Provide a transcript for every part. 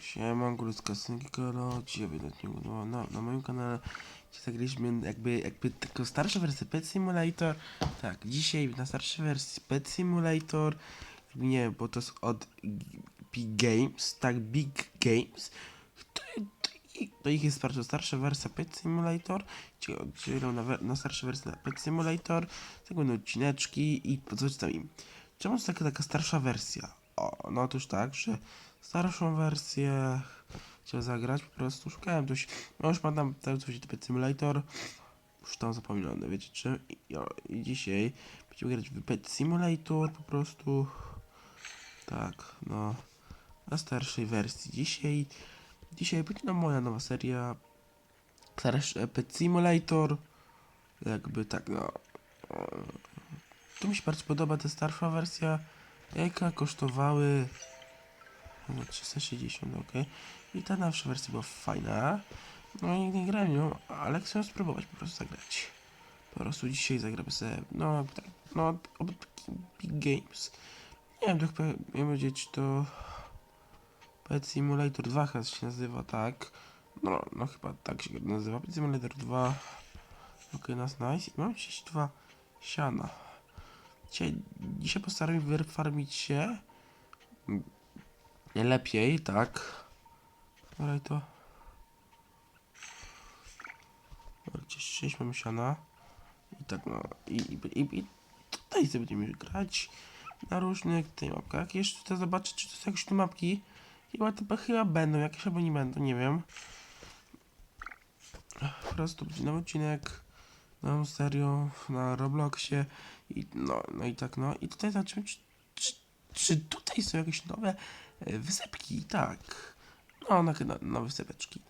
Siema, Górska Synkolo, dzisiaj no, na, na moim kanale zagraliśmy jakby, jakby taką starszą wersję Pet Simulator. Tak, dzisiaj na starszej wersji Pet Simulator, nie, bo to jest od Big Games, tak, Big Games. To, to, to ich jest bardzo starsza wersja Pet Simulator, czyli na, na starszej wersji na Pet Simulator, tego będą odcineczki i po tam im. Czemu jest taka, taka starsza wersja? O, no otóż tak, że starszą wersję. Chciałem zagrać, po prostu szukałem coś, no już mam tam ten coś Pet Simulator, już tam zapomniane, wiecie czy? I, i dzisiaj będziemy grać w Pet Simulator po prostu, tak, no, na starszej wersji. Dzisiaj, dzisiaj będzie no moja nowa seria, starszy Pet Simulator, jakby tak, no, to mi się bardzo podoba, ta starsza wersja, jajka kosztowały no, 360, ok. I ta nowsza wersja była fajna. No i nie grałem nią, ale chcę spróbować po prostu zagrać. Po prostu dzisiaj zagramy sobie, no tak, no Big Games. Nie wiem, to chyba, czy to Pet Simulator 2 chyba się nazywa, tak. No, no chyba tak się nazywa, Pet Simulator 2. Ok, nas nice. I mam 32 siana. Dzisiaj, dzisiaj postaram się wyfarmić się. Lepiej, tak. Ale to. Gdzieś 6 mam siana. I tak no. I, i, i, i tutaj sobie będziemy grać na różnych tej mapkach. Jeszcze tutaj zobaczę, czy to są jakieś tu mapki. Chyba to chyba będą, jakieś albo nie będą, nie wiem. Po prostu będzie nowy odcinek. Nową serią na Robloxie. I no, no i tak no. I tutaj zobaczymy, czy, czy, czy tutaj są jakieś nowe wysepki, tak. No, na, na, na wysepeczki.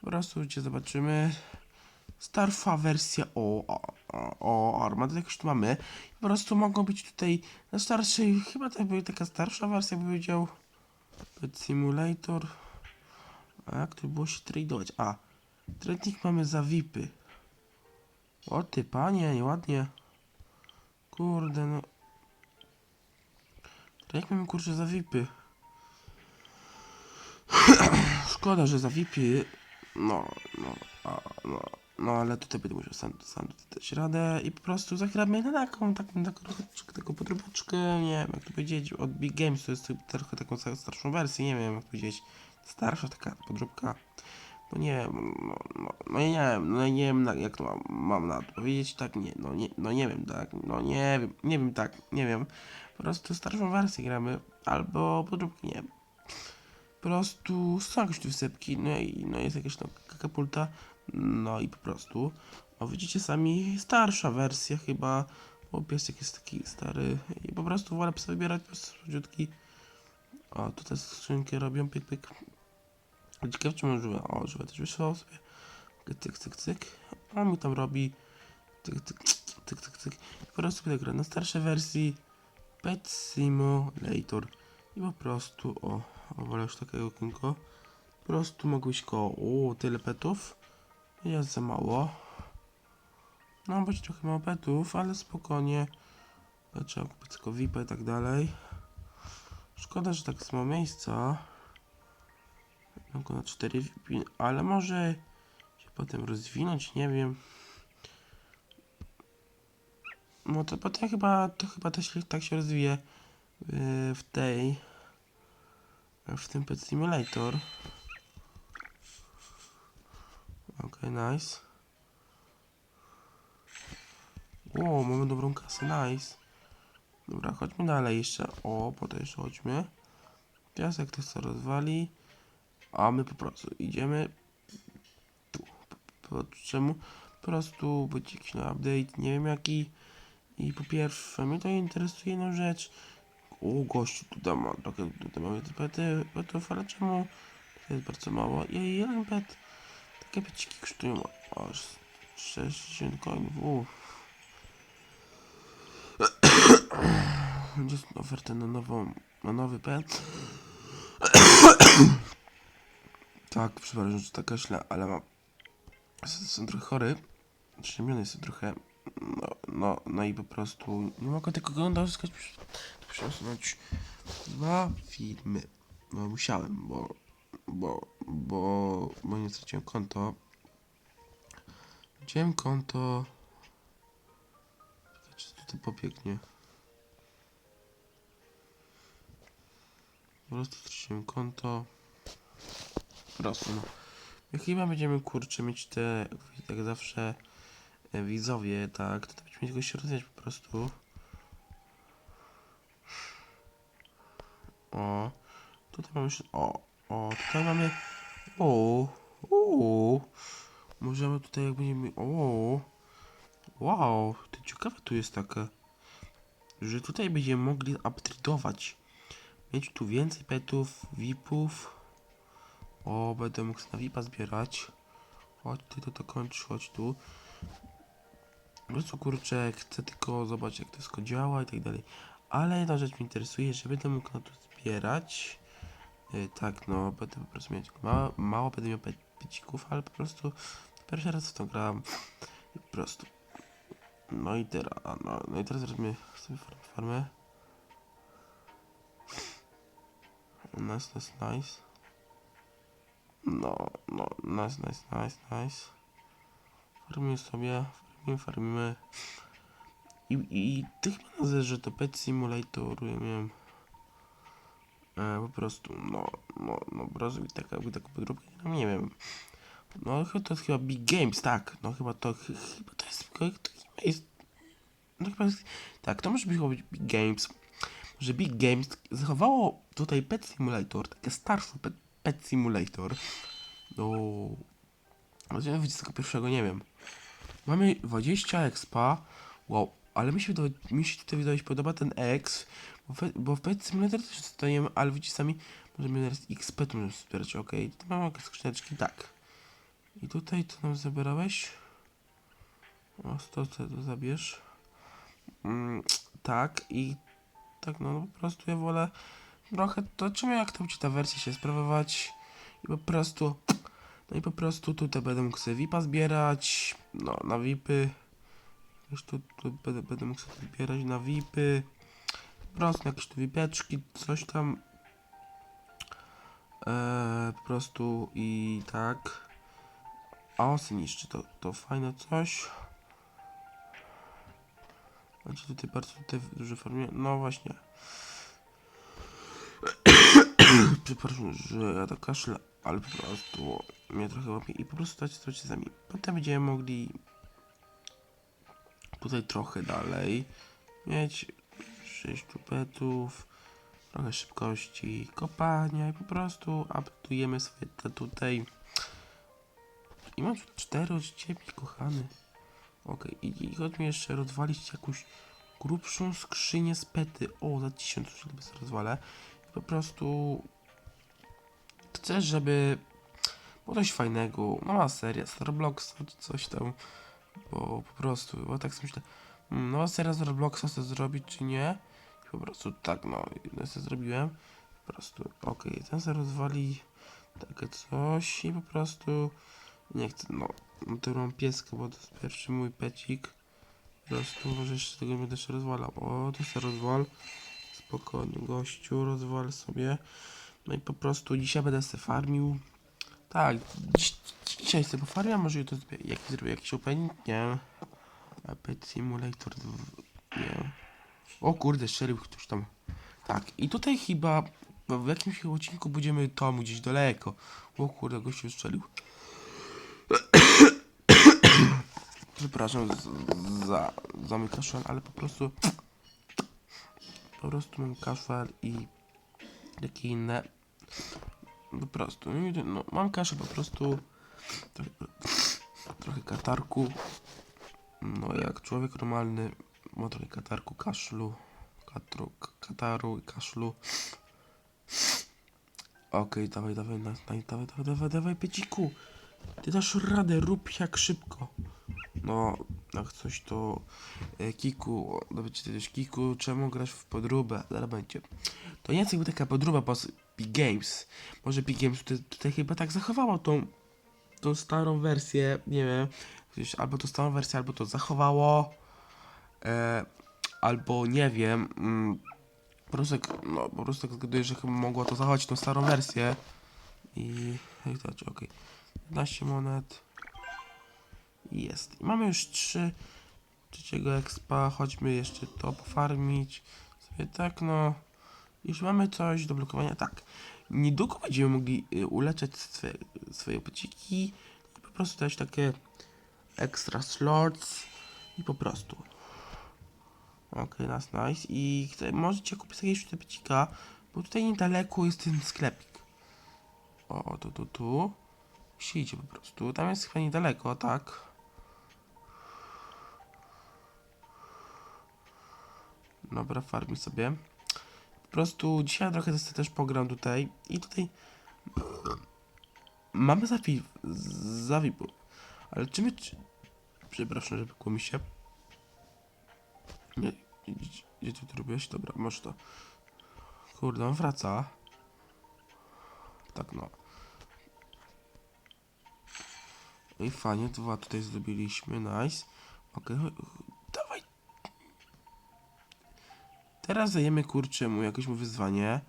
Po prostu gdzie zobaczymy. Starsza wersja o, o, o, o Armada, jak już tu mamy. Po prostu mogą być tutaj na starszej, chyba to była taka starsza wersja, bym powiedział. Pet Simulator. A jak to było się tradeować? A, trading mamy za VIPy. O ty panie, nieładnie. Kurde no. To mamy kurczę za VIPy? Szkoda, że za VIPy. No, no, a, no, no, ale tutaj będę musiał sam, sam dać radę i po prostu zagramy na taką, taką, taką, taką, taką podróbeczkę, nie wiem jak to powiedzieć, od Big Games, to jest trochę taką starszą wersję, nie wiem jak to powiedzieć, starsza taka podróbka. No nie wiem, no, no, no nie wiem, no nie wiem jak to mam, mam na to powiedzieć, tak nie, no nie, no nie wiem, tak, no nie wiem, nie wiem, tak, nie wiem, po prostu starszą wersję gramy, albo podróbki, nie wiem. Prostu są jakieś tu wysepki, no i no jest jakaś tam katapulta, no i po prostu, o widzicie sami, starsza wersja chyba, bo piesek jest taki stary i po prostu wolę sobie wybierać po prostu słodziutki. O, tutaj skrzynki robią, pyk, pyk. Ciekawe czy mam żywe, o żywe też wyszło sobie, cyk, cyk, cyk, a mi tam robi, cyk, cyk, cyk, cyk, cyk. Po prostu będę grać na starszej wersji Pet Simulator i po prostu, o, o już takiego okienko. Po prostu mogłeś go, o, tyle petów. Jest za mało. No, być trochę mało petów, ale spokojnie. Trzeba kupić tylko VIP i tak dalej. Szkoda, że tak mało miejsca. Tylko na 4 VIP, ale może się potem rozwinąć, nie wiem. No to potem chyba, to chyba też tak się rozwije yy, w tej, w tym Pet Simulator. Okej, nice. O, mamy dobrą kasę, nice. Dobra, chodźmy dalej jeszcze. O, potem jeszcze chodźmy. Jak to co rozwali. A my po prostu idziemy tu. Po, po, czemu? Po prostu będzie jakiś update, nie wiem jaki. I po pierwsze, mnie to interesuje jedną rzecz. O, gościu, tutaj ma trochę, tutaj mamy te pety, petów, ale czemu? To jest bardzo mało. I jeden pet. Takie peciki kosztują aż 60 coinów. Uff. Będzie oferta na nową, na nowy pet. tak, przepraszam, że taka źle, ale mam. Jestem trochę chory. Przymiony jestem trochę. No, no, no i po prostu nie mogę tego oglądać. Muszę usunąć dwa filmy. No musiałem, bo, bo, bo, bo nie straciłem konto. Wziąłem konto. Czy tutaj pobiegnie. Po prostu straciłem konto. Prostu no. Chyba będziemy kurczę mieć te, jak zawsze, e, widzowie, tak, to będziemy tylko się rozwijać po prostu. O, tutaj mamy o, o, tutaj mamy, o, o, możemy tutaj jak będziemy, o, wow, to ciekawe tu jest takie, że tutaj będziemy mogli upgrade'ować, mieć tu więcej petów, VIPów, o, będę mógł na VIPa zbierać, chodź ty to, to kończysz, chodź tu, po prostu kurczę, chcę tylko zobaczyć jak to wszystko działa i tak dalej. Ale jedna rzecz mnie interesuje, że będę mógł na to zbierać. Yy, tak, no, będę po prostu mieć mało, mało będę miał pe- pecików, ale po prostu pierwszy raz w to grałem. I po prostu. No i teraz, no, no i teraz robimy sobie farm- farmę. Nice, nice, nice. No, no, nice, nice, nice, nice. Farmimy sobie, farmimy, farmimy. I, i ty chyba nazwiesz, że to Pet Simulator, ja miałem e, po prostu, no, no, no, po prostu taka, jakby taką podróbkę, no nie wiem. No to jest chyba Big Games, tak, no chyba to, ch chyba to jest, to chyba jest, no chyba jest, tak, to może być, chyba Big Games, że Big Games zachowało tutaj Pet Simulator, takie starsze Pet, Pet Simulator, do, do 21, nie wiem. Mamy 20 expa. Wow, ale mi się, mi się tutaj się podoba ten X, bo, w Pet Simulator też dostajemy, ale widzicie sami, możemy teraz XP tu zbierać, ok. Tu jakieś skrzyneczki, tak. I tutaj co nam zabierałeś? O, to, to, to zabierz. Mm, tak, i tak, no, po prostu ja wolę trochę, to czemu jak to będzie ta wersja się sprawować i po prostu no i po prostu tutaj będę mógł sobie VIPa zbierać, no na VIPy. Już tu, tu będę, będę mógł sobie zbierać na VIPy. Prostu jakieś tu VIPeczki, coś tam. Eee, po prostu i tak. A osy niszczy, to, to fajne coś. Macie tutaj bardzo tutaj duże formie. No właśnie. Przepraszam, że ja tak kaszle, ale po prostu mnie trochę łapie i po prostu dać to sami. Potem będziemy mogli tutaj trochę dalej mieć 6 petów, trochę szybkości kopania i po prostu updujemy sobie te tutaj. I mam tu 4 od ciebie, kochany. Okej, i, i chodź mi jeszcze rozwalić jakąś grubszą skrzynię z pety. O, za 1000 sobie sobie rozwalę. I po prostu chcę, żeby było coś fajnego, nowa seria Robloxa czy coś tam, bo po prostu, bo tak sobie myślę, hmm, nowa seria Robloxa chcę zrobić czy nie? Po prostu tak, no, no sobie zrobiłem, po prostu, okej, ten sobie rozwali takie coś i po prostu nie chcę, no, mam pieska, bo to jest pierwszy mój pecik, po prostu może jeszcze tego będę jeszcze rozwalał, o, to sobie rozwal, spokojnie, gościu, rozwal sobie, no i po prostu dzisiaj będę sobie farmił. Tak, dziś, dzisiaj sobie pofarmiam, może jutro jak zrobię jakiś opening, nie. A Pet Simulator, dw- nie. O kurde, strzelił ktoś tam. Tak, i tutaj chyba w jakimś odcinku będziemy tam gdzieś daleko. O kurde, gościu strzelił. Przepraszam za, za mój kaszel, ale po prostu po prostu mam kaszel i takie inne. Po prostu, no, no mam kaszę po prostu. Trochę, trochę katarku. No jak człowiek normalny trochę katarku, kaszlu, katru, kataru i kaszlu. Okej, dawaj, dawaj, na, dawaj, dawaj, dawaj, dawaj, peciku. Ty dasz radę, rób jak szybko. No, jak coś to e, Kiku, dowiecie też Kiku, czemu grasz w podróbę? Zaraz będzie. To nie jest jakby taka podróba, z Big Games. Może Big Games tutaj, tutaj chyba tak zachowało tą, tą starą wersję, nie wiem, albo tą starą wersję, albo to zachowało, e, albo nie wiem, mm, Po prostu, jak- no, po prostu tak zgaduję, że mogło to zachodzić tą starą wersję. I... i to, okej. Okay. 15 monet. Jest. I mamy już 3 trzeciego expa. Chodźmy jeszcze to pofarmić. Sobie tak, no... Już mamy coś do blokowania. Tak. Niedługo będziemy mogli y, uleczyć swoje, swoje pociki. Po prostu dać takie extra slots. I po prostu. Okej, nas nice. I możecie kupić jakiegoś pecika, bo tutaj niedaleko jest ten sklepik. O, tu, tu, tu. Musicie po prostu. Tam jest chyba niedaleko, tak? Dobra, farmi sobie. Po prostu dzisiaj trochę też pogram tutaj. I tutaj mamy zawi zawipu. Ale czy my... Czy... Przepraszam, że pykło mi się. Nie, gdzie, gdzie ty to robiłeś? Dobra, masz to. Kurde, on wraca. Tak no. I fajnie, dwa tutaj zrobiliśmy, nice. Okej, okay, dawaj. Teraz dajemy kurczę mu jakieś mu wyzwanie,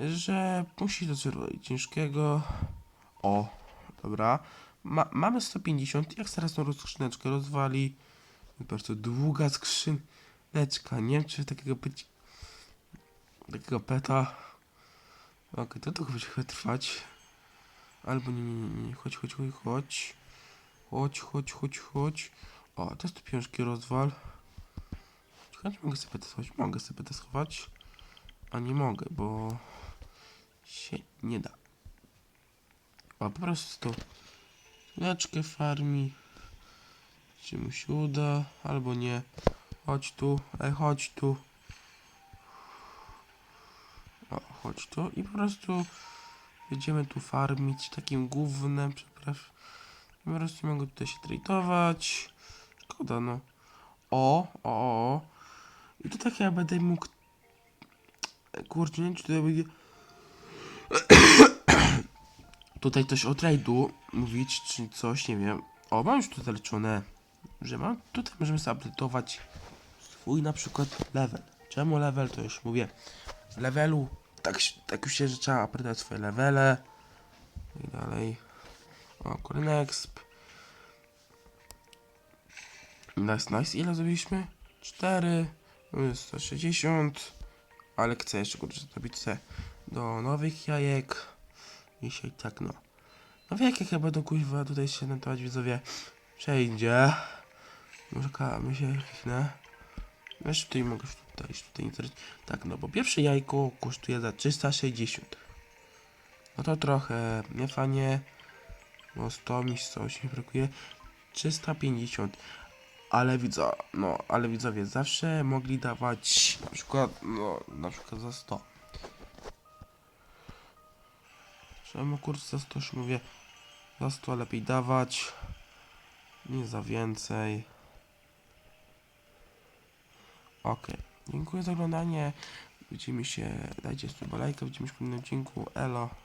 że musi zrobić ciężkiego. O, dobra. Ma, mamy 150, jak zaraz tą skrzyneczkę rozwali. Bardzo długa skrzyneczka, nie wiem czy takiego być... Takiego peta. Okej, to długo będzie chyba trwać. Albo nie, nie, nie, chodź, chodź, chodź, chodź. Chodź, chodź, chodź, chodź. O, to jest tu piążki rozwal. Czy mogę sobie te schować? Mogę sobie te schować. A nie mogę, bo się nie da. O, po prostu leczkę farmi. Czy mu się uda, albo nie. Chodź tu, ej, chodź tu. O, chodź tu i po prostu będziemy tu farmić takim gównem, przepraszam. Po prostu mogę tutaj się tradeować. Szkoda, no. O, o, o. I to tak ja będę mógł... Kurczę, nie czy tutaj będzie... tutaj coś o trade'u mówić, czy coś, nie wiem. O, mam już tu zaleczone, że mam... Tutaj możemy sobie update'ować swój na przykład level. Czemu level? To już mówię. Levelu, tak, tak już się, że trzeba update'ować swoje levele. I dalej. O, kolejny exp. Nice, nice. Ile zrobiliśmy? 4. 160. Ale chcę jeszcze kurczę zrobić se do nowych jajek. Dzisiaj tak no. Nowe jajka chyba do kuźwa tutaj się notować widzowie. Przejdzie. Może kamy się chwilę. Jeszcze tutaj mogę tutaj, tutaj zrobić. Tak, no bo pierwsze jajko kosztuje za 360. No to trochę nie fajnie. Bo 100 mi coś nie brakuje. 350. Ale widzę, no, ale widzowie zawsze mogli dawać na przykład, no, na przykład za 100. Czemu kurs za 100 już mówię, za 100 lepiej dawać, nie za więcej. Okej, dziękuję za oglądanie. Widzimy się, dajcie suba lajka, widzimy się w kolejnym odcinku. Elo.